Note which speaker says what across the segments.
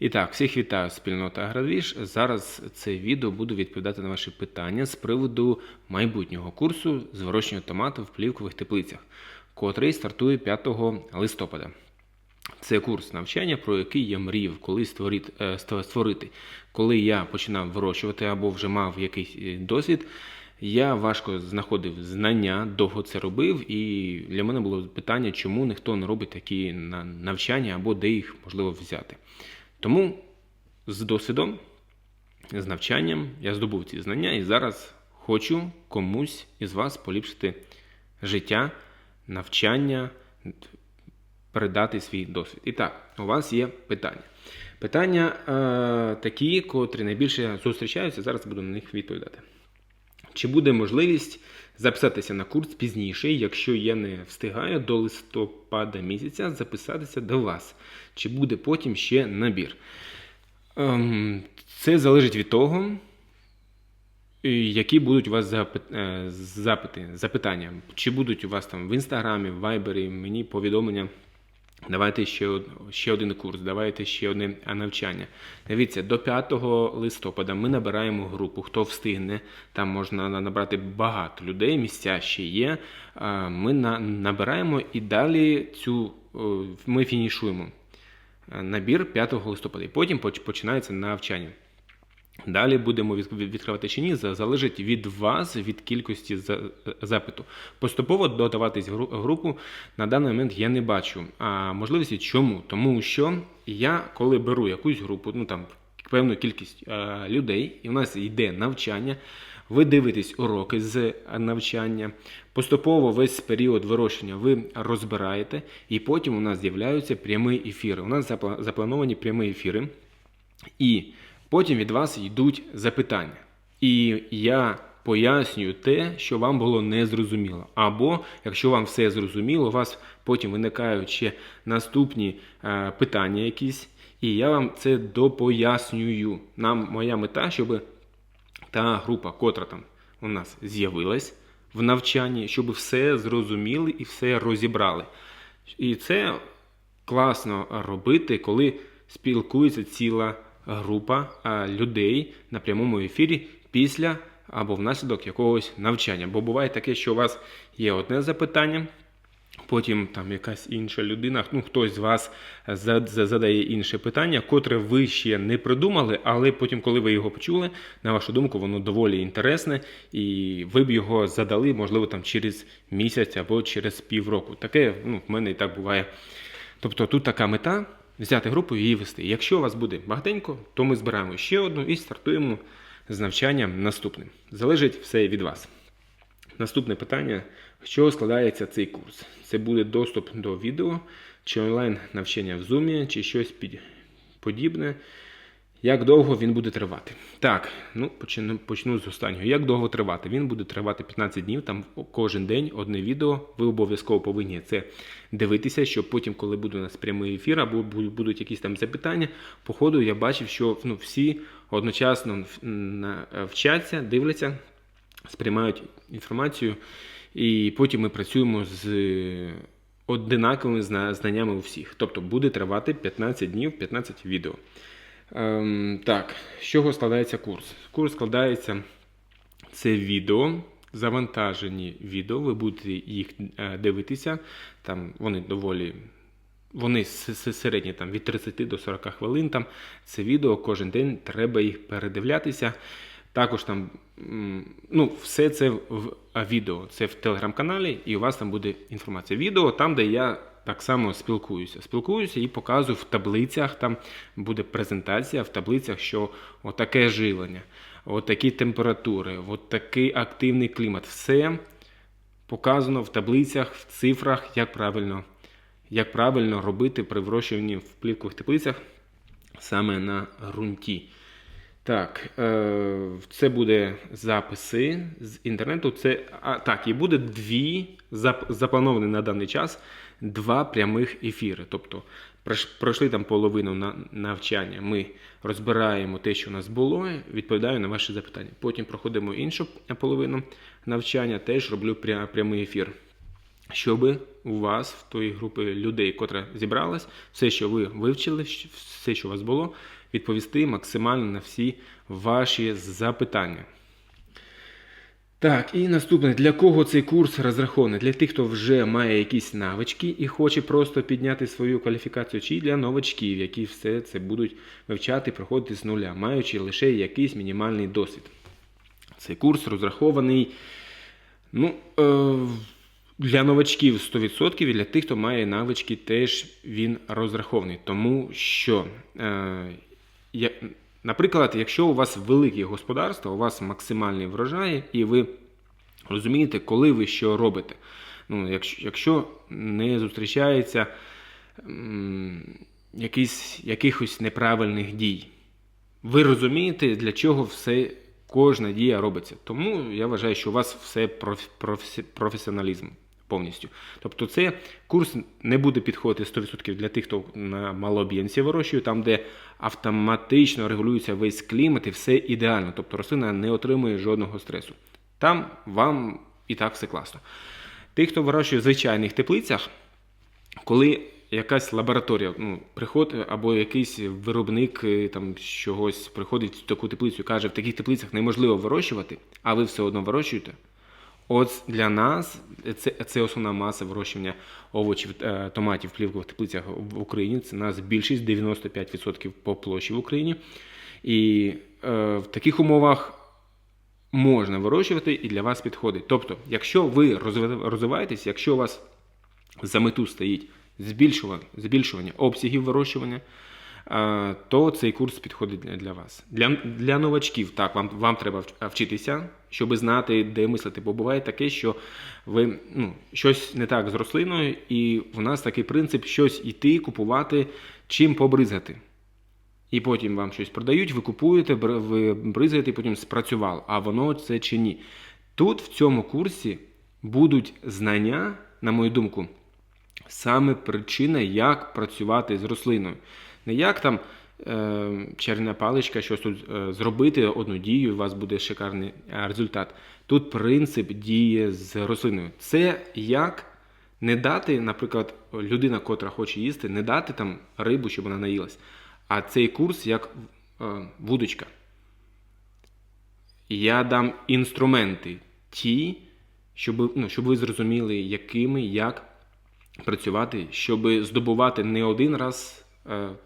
Speaker 1: І так, всіх вітаю, спільнота Аградвіж. Зараз це відео буду відповідати на ваші питання з приводу майбутнього курсу з вирощення томатів в плівкових теплицях, котрий стартує 5 листопада. Це курс навчання, про який я мріяв колись створити, е, створити. Коли я починав вирощувати або вже мав якийсь е, досвід, я важко знаходив знання, довго це робив, і для мене було питання, чому ніхто не робить такі навчання або де їх можливо взяти. Тому з досвідом, з навчанням я здобув ці знання і зараз хочу комусь із вас поліпшити життя, навчання, передати свій досвід. І так, у вас є питання. Питання е, такі, котрі найбільше зустрічаються, зараз буду на них відповідати. Чи буде можливість записатися на курс пізніше, якщо я не встигаю до листопада місяця записатися до вас? Чи буде потім ще набір? Ем, це залежить від того, які будуть у вас е, запити, запитання. Чи будуть у вас там в інстаграмі, в вайбері мені повідомлення. Давайте ще, ще один курс, давайте ще одне навчання. Дивіться, до 5 листопада ми набираємо групу. Хто встигне, там можна набрати багато людей, місця ще є. Ми на, набираємо і далі цю ми фінішуємо набір 5 листопада. І потім починається навчання. Далі будемо від- від- відкривати чи ні, залежить від вас, від кількості запиту. Поступово додаватись в групу на даний момент я не бачу. А можливості чому? Тому що я, коли беру якусь групу, ну там певну кількість е, людей, і у нас йде навчання. Ви дивитесь уроки з навчання, поступово весь період вирощення ви розбираєте, і потім у нас з'являються прямі ефіри. У нас заплановані прямі ефіри. І потім від вас йдуть запитання. І я пояснюю те, що вам було незрозуміло. Або, якщо вам все зрозуміло, у вас потім виникають ще наступні е, питання якісь, і я вам це допояснюю. Нам моя мета, щоб та група, котра там у нас з'явилась в навчанні, щоб все зрозуміли і все розібрали. І це класно робити, коли спілкується ціла група людей на прямому ефірі після або внаслідок якогось навчання. Бо буває таке, що у вас є одне запитання. Потім там якась інша людина, ну хтось з вас за- за- задає інше питання, котре ви ще не придумали, але потім, коли ви його почули, на вашу думку, воно доволі інтересне, і ви б його задали, можливо, там через місяць або через півроку. Таке ну, в мене і так буває. Тобто тут така мета взяти групу і її вести. Якщо у вас буде багатенько, то ми збираємо ще одну і стартуємо з навчанням наступним. Залежить все від вас. Наступне питання: з чого складається цей курс? Це буде доступ до відео, чи онлайн навчання в Zoom, чи щось під... подібне. Як довго він буде тривати? Так, ну почну, почну з останнього. Як довго тривати? Він буде тривати 15 днів, там кожен день одне відео. Ви обов'язково повинні це дивитися, щоб потім, коли буде у нас прямий ефір, або будуть якісь там запитання, по ходу я бачив, що ну, всі одночасно вчаться, дивляться, сприймають інформацію, і потім ми працюємо з одинаковими знаннями у всіх. Тобто буде тривати 15 днів, 15 відео. Ем, так, з чого складається курс? Курс складається це відео, завантажені відео. Ви будете їх е, дивитися. Там вони доволі. Вони середні там від 30 до 40 хвилин. Там це відео кожен день треба їх передивлятися. Також там ну, все це в відео. Це в телеграм-каналі, і у вас там буде інформація. Відео там, де я так само спілкуюся. Спілкуюся і показую в таблицях. Там буде презентація в таблицях, що отаке живлення, отакі температури, отакий активний клімат. Все показано в таблицях, в цифрах, як правильно, як правильно робити при вирощуванні в плівкових теплицях саме на ґрунті. Так, е, це буде записи з інтернету. Це а, так, і буде дві заплановані на даний час два прямих ефіри. Тобто пройшли там половину на навчання. Ми розбираємо те, що у нас було, відповідаю на ваші запитання. Потім проходимо іншу половину навчання, теж роблю пря- прямий ефір. щоб у вас в тої групи людей, котра зібралась, все, що ви вивчили, все, що у вас було, відповісти максимально на всі ваші запитання. Так, і наступне, для кого цей курс розрахований? Для тих, хто вже має якісь навички і хоче просто підняти свою кваліфікацію, чи для новачків, які все це будуть вивчати, проходити з нуля, маючи лише якийсь мінімальний досвід. Цей курс розрахований ну, е, для новачків 100% і для тих, хто має навички, теж він розрахований. Тому що, е, наприклад, якщо у вас велике господарство, у вас максимальний врожай, і ви розумієте, коли ви що робите. Ну, якщо, якщо не зустрічається м, якийсь, якихось неправильних дій, ви розумієте, для чого все, кожна дія робиться. Тому я вважаю, що у вас все проф- професі- професіоналізм повністю. Тобто, це курс не буде підходити 100% для тих, хто на малооб'ємці вирощує, там, де автоматично регулюється весь клімат і все ідеально. Тобто рослина не отримує жодного стресу. Там вам і так все класно. Тих, хто вирощує в звичайних теплицях, коли якась лабораторія ну, приходить, або якийсь виробник е, там чогось приходить в таку теплицю каже, в таких теплицях неможливо вирощувати, а ви все одно вирощуєте. От для нас це, це основна маса вирощування овочів, е, томатів, плівкових теплицях в Україні. Це нас більшість 95% по площі в Україні. І е, в таких умовах можна вирощувати і для вас підходить. Тобто, якщо ви розви- розвиваєтесь, якщо у вас за мету стоїть збільшування, збільшування обсягів вирощування, то цей курс підходить для, вас. Для, для новачків, так, вам, вам треба вчитися, щоб знати, де мислити. Бо буває таке, що ви ну, щось не так з рослиною, і в нас такий принцип щось іти, купувати, чим побризгати. І потім вам щось продають, ви купуєте, ви бризаєте, і потім спрацювало. А воно це чи ні? Тут в цьому курсі будуть знання, на мою думку, саме причина, як працювати з рослиною. Не як там е, чарівна паличка, щось тут е, зробити одну дію, у вас буде шикарний е, результат. Тут принцип діє з рослиною. Це як не дати, наприклад, людина, котра хоче їсти, не дати там рибу, щоб вона наїлась. А цей курс як е, вудочка. Я дам інструменти ті, щоб, ну, щоб ви зрозуміли, якими, як працювати, щоб здобувати не один раз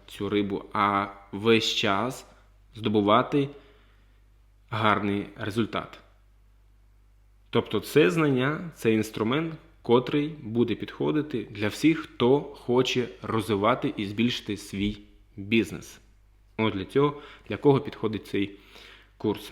Speaker 1: цю рибу, а весь час здобувати гарний результат. Тобто, це знання, це інструмент, котрий буде підходити для всіх, хто хоче розвивати і збільшити свій бізнес. От для цього, для кого підходить цей курс.